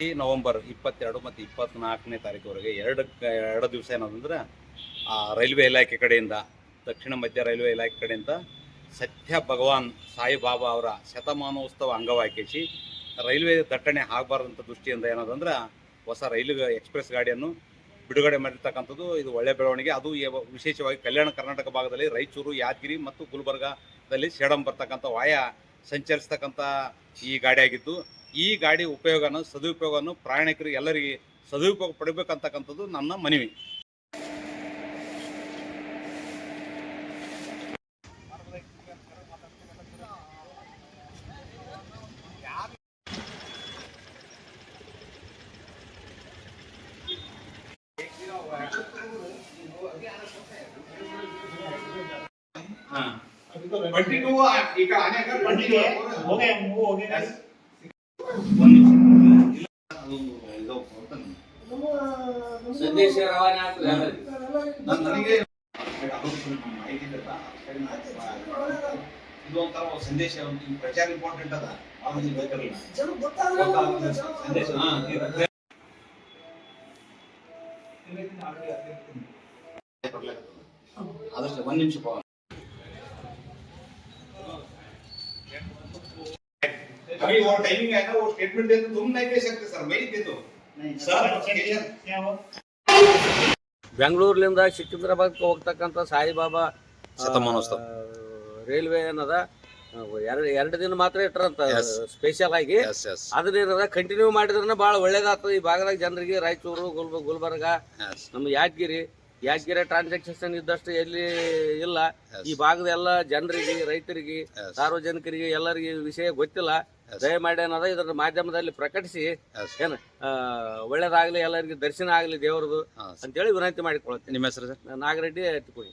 ಈ ನವೆಂಬರ್ ಇಪ್ಪತ್ತೆರಡು ಮತ್ತು ಇಪ್ಪತ್ನಾಲ್ಕನೇ ತಾರೀಕುವರೆಗೆ ಎರಡು ಎರಡು ದಿವಸ ಏನದಂದ್ರೆ, ಆ ರೈಲ್ವೆ ಇಲಾಖೆ ಕಡೆಯಿಂದ, ದಕ್ಷಿಣ ಮಧ್ಯ ರೈಲ್ವೆ ಇಲಾಖೆ ಕಡೆಯಿಂದ ಸತ್ಯ ಭಗವಾನ್ ಸಾಯಿಬಾಬಾ ಅವರ ಶತಮಾನೋತ್ಸವ ಅಂಗವಾಗಿ ರೈಲ್ವೆ ದಟ್ಟಣೆ ಆಗಬಾರ್ದಂಥ ದೃಷ್ಟಿಯಿಂದ ಏನದಂದ್ರೆ, ಹೊಸ ರೈಲು ಎಕ್ಸ್ಪ್ರೆಸ್ ಗಾಡಿಯನ್ನು ಬಿಡುಗಡೆ ಮಾಡಿರ್ತಕ್ಕಂಥದ್ದು ಇದು ಒಳ್ಳೆ ಬೆಳವಣಿಗೆ. ಅದು ವಿಶೇಷವಾಗಿ ಕಲ್ಯಾಣ ಕರ್ನಾಟಕ ಭಾಗದಲ್ಲಿ ರಾಯಚೂರು, ಯಾದಗಿರಿ ಮತ್ತು ಗುಲ್ಬರ್ಗಾದಲ್ಲಿ ಸೇಡಂ ಬರ್ತಕ್ಕಂಥ ವಾಯ ಸಂಚರಿಸ್ತಕ್ಕಂಥ ಈ ಗಾಡಿ ಆಗಿದ್ದು ಈ ಗಾಡಿ ಉಪಯೋಗನ ಸದುಪಯೋಗವನ್ನು ಪ್ರಯಾಣಿಕರು ಎಲ್ಲರಿಗೆ ಸದುಪಯೋಗ ಪಡಿಬೇಕಂತಕ್ಕಂಥದ್ದು ನನ್ನ ಮನವಿ. ಸಂದೇಶ ರವಾನೆ ಆಗ್ತದೆ ನನಗೆ ಇದು ಒಂಥರ ಒಂದು ಸಂದೇಶ ಪ್ರಚಾರ ಇಂಪಾರ್ಟೆಂಟ್ ಅದ. ಸಂದೇಶ ಆದಷ್ಟು ಒಂದ್ ನಿಮಿಷ अभी वो टाइमिंग है ना वो स्टेटमेंट देते तुम नहीं दे सकते सर मैं ही दे दो सर ಬೆಂಗಳೂರಿನಿಂದ ಸಿಕಿಂದ್ರಾಬಾದ್ಗೆ ಹೋಗ್ತಕ್ಕಂಥ ಸಾಯಿಬಾಬಾ ಆ, ಶತಮಾನೋತ್ಸವ. ರೈಲ್ವೆ ಏನದ ಎರಡು ಎರಡು ದಿನ ಮಾತ್ರ ಇಟ್ಟರಂತ Yes. ಸ್ಪೆಷಲ್ ಆಗಿ yes yes ಅದನ್ನೇನದ ಕಂಟಿನ್ಯೂ ಮಾಡಿದ್ರೆ ಭಾಳ ಒಳ್ಳೇದಾಗ್ತದೆ ಈ ಭಾಗದಾಗ ಜನರಿಗೆ ರಾಯಚೂರು ಗುಲ್ಬ ಗುಲ್ಬರ್ಗ yes ನಮ್ಮ ಯಾದಗಿರಿ ಯಾದಗಿರಿ ಟ್ರಾನ್ಸಾಕ್ಷನ್ ಇದ್ದಷ್ಟು ಎಲ್ಲಿ ಇಲ್ಲ. ಈ ಭಾಗದ ಎಲ್ಲ ಜನರಿಗೆ ರೈತರಿಗೆ ಸಾರ್ವಜನಿಕರಿಗೆ ಎಲ್ಲರಿಗೆ ವಿಷಯ ಗೊತ್ತಿಲ್ಲ. ದಯಮಾಡಿ ಅನ್ನೋದ ಇದರ ಮಾಧ್ಯಮದಲ್ಲಿ ಪ್ರಕಟಿಸಿ. ಏನು ಒಳ್ಳೇದಾಗ್ಲಿ ಎಲ್ಲರಿಗೆ ದರ್ಶನ ಆಗ್ಲಿ ದೇವರದು ಅಂತ ಅಂತೇಳಿ ವಿನಂತಿ ಮಾಡಿಕೊಳ್ತೀನಿ ನಿಮ್ಮ ಹೆಸರು ಸರ್? ನಾಗರೆಡ್ಡಿ ತಿಳ್ಕೊಳ್ಳಿ